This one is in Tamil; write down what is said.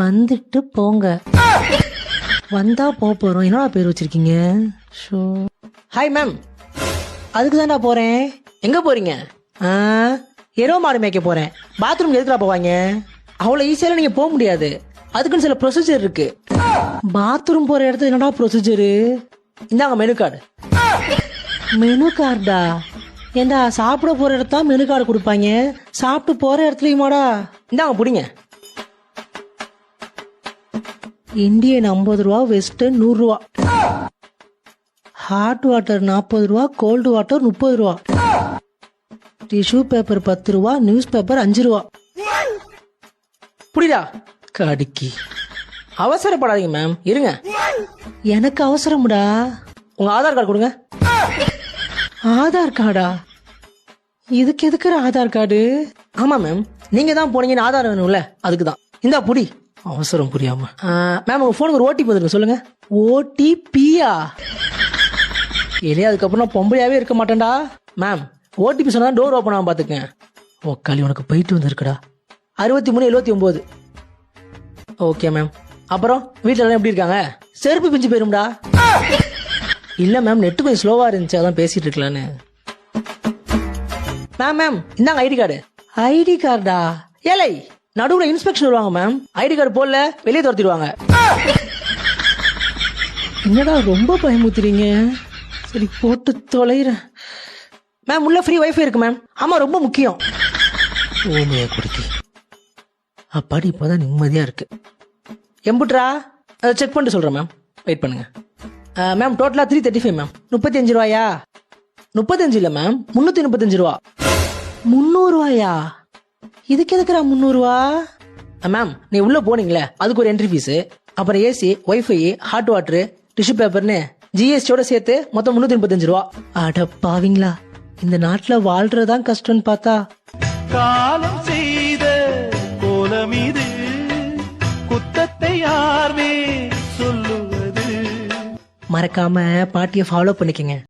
வந்துட்டு போங்க. வந்தா போக போறோம். என்னடா பேர் வச்சிருக்கீங்க? ஷோ. ஹாய் மேம் அதுக்கு தான்டா போறேன். எங்க போறீங்க? எரோ மாடு மேய்க்க போறேன். பாத்ரூம் எதுக்குடா போவாங்க? அவ்வளோ ஈஸியால நீங்க போக முடியாது. அதுக்குன்னு சில ப்ரொசீஜர் இருக்கு. பாத்ரூம் போற இடத்துல என்னடா ப்ரொசீஜரு இந்தாங்க மெனு கார்டு மெனு கார்டா ஏண்டா சாப்பிட போற இடத்தான் மெனு கார்டு கொடுப்பாங்க. சாப்பிட்டு போற இடத்துலயுமாடா? இந்தாங்க பிடிங்க. இந்தியன் ஐம்பது ரூபா வெஸ்டர்ன் நூறு ரூபா. ஹாட் வாட்டர் நாற்பது ரூபா கோல்டு வாட்டர் முப்பது ரூபா. டிஷ்யூ பேப்பர் பத்து ரூபா நியூஸ் பேப்பர் அஞ்சு ரூபா. புரியுதா? கடுக்கி. அவசரப்படாதீங்க மேம் இருங்க. எனக்கு அவசரம்டா. உங்க ஆதார் கார்டு கொடுங்க. ஆதார் கார்டா இதுக்கு எதுக்குற ஆதார் கார்டு ஆமா மேம் நீங்க தான் போனீங்கன்னு ஆதார் வேணும்ல அதுக்கு தான் இந்தா புடி. அவசரம் புரியாம மேம் உங்க போனுக்கு ஒரு ஓடிபி வந்துருக்கு. சொல்லுங்க. ஓடிபியா இல்லையா அதுக்கப்புறம் நான் பொம்பளையாவே இருக்க மாட்டேன்டா. மேம் ஓடிபி சொன்னா டோர் ஓப்பன் ஆகும் பாத்துக்கேன் ஓ களி உனக்கு போயிட்டு வந்திருக்குடா. அறுபத்தி மூணு எழுபத்தி ஒன்பது ஓகே மேம் அப்புறம் வீட்டில் எல்லாம் எப்படி இருக்காங்க? செருப்பு பிஞ்சு போயிரும்டா. இல்ல மேம் நெட்டு கொஞ்சம் ஸ்லோவா இருந்துச்சு. அதான் பேசிட்டு இருக்கலான்னு. மேம் மேம் இந்தாங்க ஐடி கார்டு. ஐடி கார்டா? ஏலை நடுவுல இன்ஸ்பெக்ஷன் வருவாங்க மேம் ஐடி கார்டு போடல வெளியே துரத்திடுவாங்க. என்னடா ரொம்ப பயமுத்துறீங்க சரி போட்டு தொலைறேன். மேம் உள்ள ஃப்ரீ வைஃபை இருக்கு மேம் ஆமா ரொம்ப முக்கியம். ஓமைய குடிக்கி அப்பாடி இப்போதான் நிம்மதியா இருக்கு. எம்புட்ரா அதை செக் பண்ணிட்டு சொல்றேன் மேம் வெயிட் பண்ணுங்க. மேம் டோட்டலா த்ரீ தேர்ட்டி ஃபைவ் மேம் முப்பத்தி அஞ்சு ரூபாயா? முப்பத்தஞ்சு இல்ல மேம் முன்னூத்தி முப்பத்தஞ்சு ரூபா. முந்நூறு ரூபாயா? இதுக்கு எதுக்குறா முந்நூறுவா? மேம் நீ உள்ள போனீங்களே அதுக்கு ஒரு என்ட்ரி ஃபீஸ் அப்புறம் AC wifi hot water tissue பேப்பர்னு ஜிஎஸ்டியோட சேர்த்து மொத்தம் முன்னூத்தி முப்பத்தஞ்சு ரூபா. அட பாவிங்களா இந்த நாட்டுல வாழ்றதுதான் கஷ்டம்னு பார்த்தா? காலம் செய்த கோலம் இது குத்தத்தை யார்வே சொல்லுவது? மறக்காம பாட்டியை ஃபாலோ பண்ணிக்கங்க.